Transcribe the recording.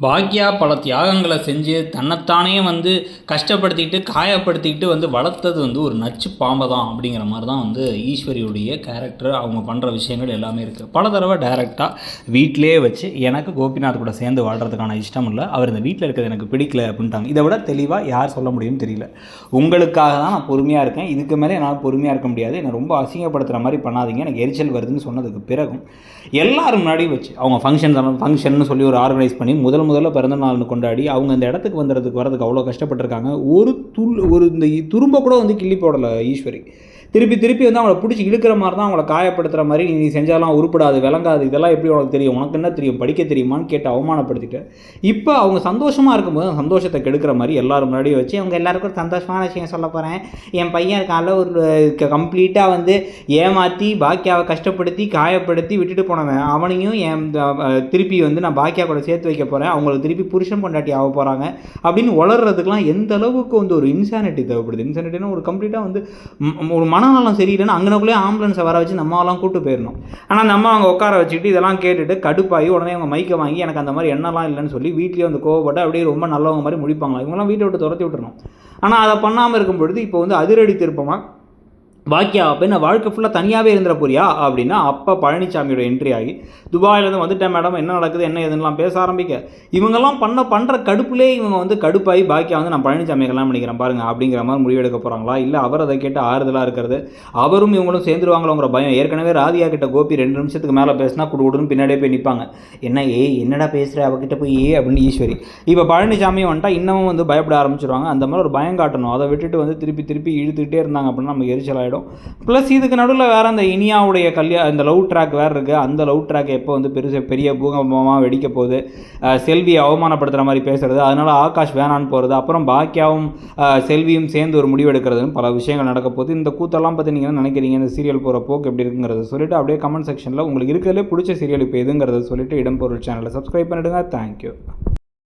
பாக்யா பல தியாகங்களை செஞ்சு தன்னைத்தானே வந்து கஷ்டப்படுத்திக்கிட்டு காயப்படுத்திக்கிட்டு வந்து வளர்த்தது வந்து ஒரு நச்சு பாம்பை தான் அப்படிங்கிற மாதிரி தான் வந்து ஈஸ்வரியுடைய கேரக்டர் அவங்க பண்ணுற விஷயங்கள் எல்லாமே இருக்குது பல தடவை டைரெக்டாக வீட்டிலே வச்சு எனக்கு கோபிநாத் கூட சேர்ந்து வாழ்கிறதுக்கான இஷ்டம் இல்லை. அவர் இந்த வீட்டில் இருக்கிறது எனக்கு பிடிக்கல அப்படின்ட்டாங்க. இதை விட தெளிவாக யார் சொல்ல முடியும்னு தெரியல. உங்களுக்காக தான் நான் பொறுமையாக இருக்கேன். இதுக்கு மேலே என்னால் பொறுமையாக இருக்க முடியாது. என்னை ரொம்ப அசிங்கப்படுத்துகிற மாதிரி பண்ணாதீங்க. எனக்கு எரிச்சல் வருதுன்னு சொன்னதுக்கு பிறகும் எல்லாரும் முன்னாடி வச்சு அவங்க ஃபங்க்ஷன் ஃபங்க்ஷன் சொல்லி ஒரு ஆர்கனைஸ் பண்ணி முதல் முதல்ல பிறந்த நாள்னு கொண்டாடி அவங்க அந்த இடத்துக்கு வந்துறதுக்கு வரதுக்கு அவ்வளோ கஷ்டப்பட்டிருக்காங்க. ஒரு துள் ஒரு இந்த துரும்ப கூட வந்து கிள்ளி போடலை ஈஸ்வரி. திருப்பி திருப்பி வந்து அவங்கள பிடிச்சி இழுக்கிற மாதிரி தான் அவங்கள காயப்படுத்துகிற மாதிரி நீ செஞ்சாலாம் உருப்படாது விளங்காது இதெல்லாம் எப்படி உனக்கு தெரியும்? உனக்கு என்ன தெரியும்? படிக்க தெரியுமான்னு கேட்டு அவமானப்படுத்திட்டு இப்போ அவங்க சந்தோஷமாக இருக்கும்போது சந்தோஷத்தை கெடுக்கிற மாதிரி எல்லோரும் முன்னாடியும் வச்சு அவங்க எல்லாருக்கும் ஒரு சந்தோஷமான விஷயம் சொல்ல போகிறேன் என் பையன் இருக்கால ஒரு கம்ப்ளீட்டாக வந்து ஏமாற்றி பாக்கியாவை கஷ்டப்படுத்தி காயப்படுத்தி விட்டுட்டு போனவன். அவனையும் என் திருப்பி வந்து நான் பாக்கியா கூட சேர்த்து வைக்க போகிறேன் அவங்களுக்கு திருப்பி புருஷன் பொண்டாட்டி ஆக போகிறாங்க அப்படின்னு வளர்றதுக்கெலாம் எந்த அளவுக்கு வந்து ஒரு இன்சானிட்டி தேவைப்படுது. இன்சானிட்டினா ஒரு கம்ப்ளீட்டாக வந்து ஒரு மனநலம் சரியில்லைன்னா அங்கனக்குள்ளே ஆம்புலன்ஸை வர வச்சு நம்ம கூப்பிட்டு கூட்டு போயிடணும். ஆனால் நம்ம அவங்க உட்கார வச்சுக்கிட்டு இதெல்லாம் கேட்டுட்டு கடுப்பாகி உடனே அவங்க மைக்கை வாங்கி எனக்கு அந்த மாதிரி எண்ணெல்லாம் இல்லைன்னு சொல்லி வீட்லேயே வந்து கோவப்பட்டு அப்படியே ரொம்ப நல்லவங்க மாதிரி முடிப்பாங்களா இவங்கெல்லாம் வீட்டை விட்டு துரத்தி விட்டுறணும். ஆனால் அதை பண்ணாமல் இருக்கும் பொழுது இப்போ வந்து அதிரடி திருப்பமாக பாக்கியா அப்போ என்ன வாழ்க்கை ஃபுல்லாக தனியாகவே இருந்துட போறியா? அப்படின்னா அப்போ பழனிசாமியோட என்ட்ரி ஆகி துபாயிலேருந்து வந்துட்டேன் மேடம் என்ன நடக்குது என்ன ஏதுன்னெலாம் பேச ஆரம்பிக்க. இவங்கெல்லாம் பண்ண பண்ணுற கடுப்புலே இவங்க வந்து கடுப்பாகி பாக்கியா வந்து நான் பழனிசாமி கல்யாணம் பண்ணிக்கிறேன் பாருங்க அப்படிங்கிற மாதிரி முடிவெடுக்க போகிறாங்களா இல்லை அவர் அதை கேட்டு ஆறுதலாக இருக்கிறது? அவரும் இவங்களும் சேர்ந்துருவாங்களோங்கிற பயம்? ஏற்கனவே ராதியா கிட்ட கோபி ரெண்டு நிமிஷத்துக்கு மேலே பேசினா குடுகுடுன்னு பின்னாடியே போய் நிற்பாங்க என்ன ஏய் என்னடா பேசுகிற அவகிட்ட போய் ஏ அப்படின்னு ஈஸ்வரி. இப்போ பழனிசாமி வந்துட்டா இன்னமும் வந்து பயப்பட ஆரம்பிச்சிருவாங்க. அந்த மாதிரி ஒரு பயம் காட்டணும். அதை விட்டுட்டு வந்து திருப்பி திருப்பி இழுத்துக்கிட்டே இருந்தாங்க அப்படின்னா நமக்கு எரிச்சல் ஆகிடும் ப்ளஸ் இதுக்கு நடுவில் வேறு அந்த இனியாவுடைய கல்யா இந்த லவ் ட்ராக் வேறு இருக்குது அந்த லவ் ட்ராக் எப்போ வந்து பெருசு பெரிய பூகம்பமாக வெடிக்க போகுது. செல்வியை அவமானப்படுத்துகிற மாதிரி பேசுறது. அதனால் ஆகாஷ் வேணான்னு போகிறது அப்புறம் பாக்கியாவும் செல்வியும் சேர்ந்து ஒரு முடிவு எடுக்கிறதுன்னு பல விஷயங்கள் நடக்க போகுது. இந்த கூத்தெல்லாம் பற்றி நீங்கள் என்ன நினைக்கிறீங்க? இந்த சீரியல் போகிற போக்கு எப்படி இருக்குங்கிறத சொல்லிட்டு அப்படியே கமெண்ட் செக்ஷனில் உங்களுக்கு இருக்கிறதுலே பிடிச்ச சீரியல் இப்போ எதுங்கிறத சொல்லிட்டு இடம்பொருள் சேனலை சப்ஸ்கிரைப் பண்ணிவிடுங்க தேங்க்யூ